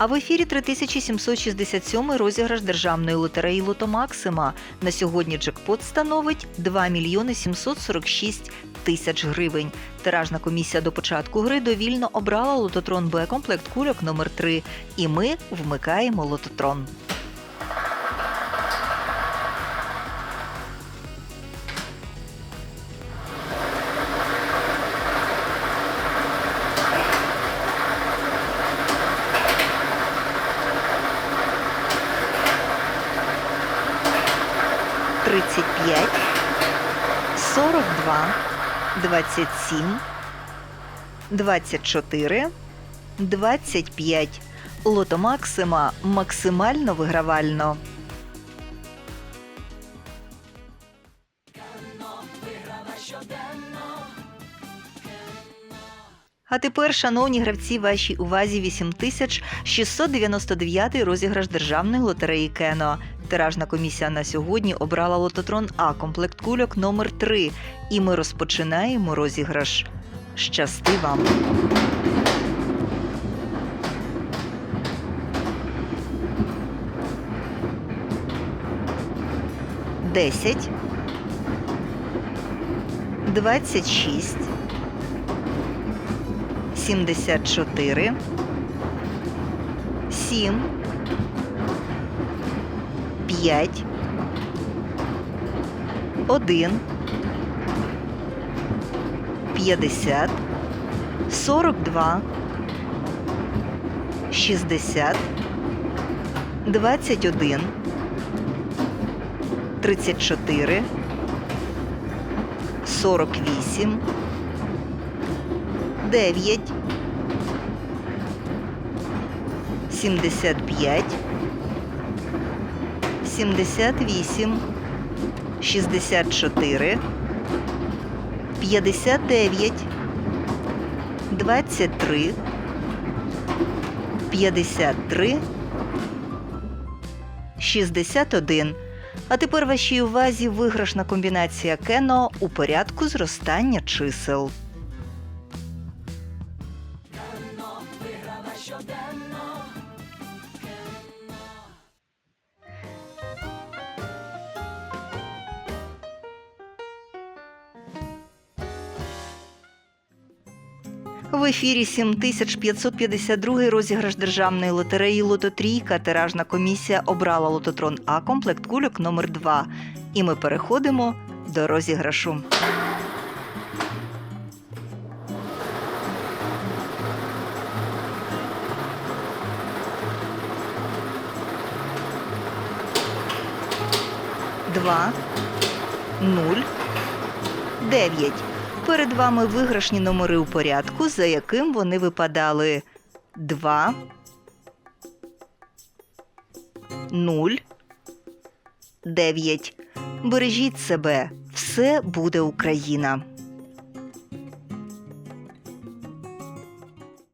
А в ефірі 3767 розіграш державної лотереї Лото Максима. На сьогодні джекпот становить 2 мільйони 746 тисяч гривень. Тиражна комісія до початку гри довільно обрала лототрон Б комплект кульок номер 3 І ми вмикаємо лототрон. Тридцять п'ять, сорок два, двадцять сім, двадцять чотири, двадцять п'ять. Лото Максима максимально вигравально. А тепер, шановні гравці, вашій увазі 8699 розіграш державної лотереї Кено. Тиражна комісія на сьогодні обрала лототрон А комплект кульок номер 3 І ми розпочинаємо розіграш. Щасти вам! Десять. Двадцять шість. 74 7 5 1 50 42 60 21 34 48 9 75 78 64 59 23 53 61 а тепер вашій увазі виграшна комбінація кено у порядку зростання чисел. В ефірі 7552 розіграш державної лотереї Лототрійка. Тиражна комісія обрала лототрон А комплект кульок номер 2 І ми переходимо до розіграшу. Два, нуль, дев'ять. Перед вами виграшні номери у порядку, за яким вони випадали 2, 0, 9. Бережіть себе, все буде Україна.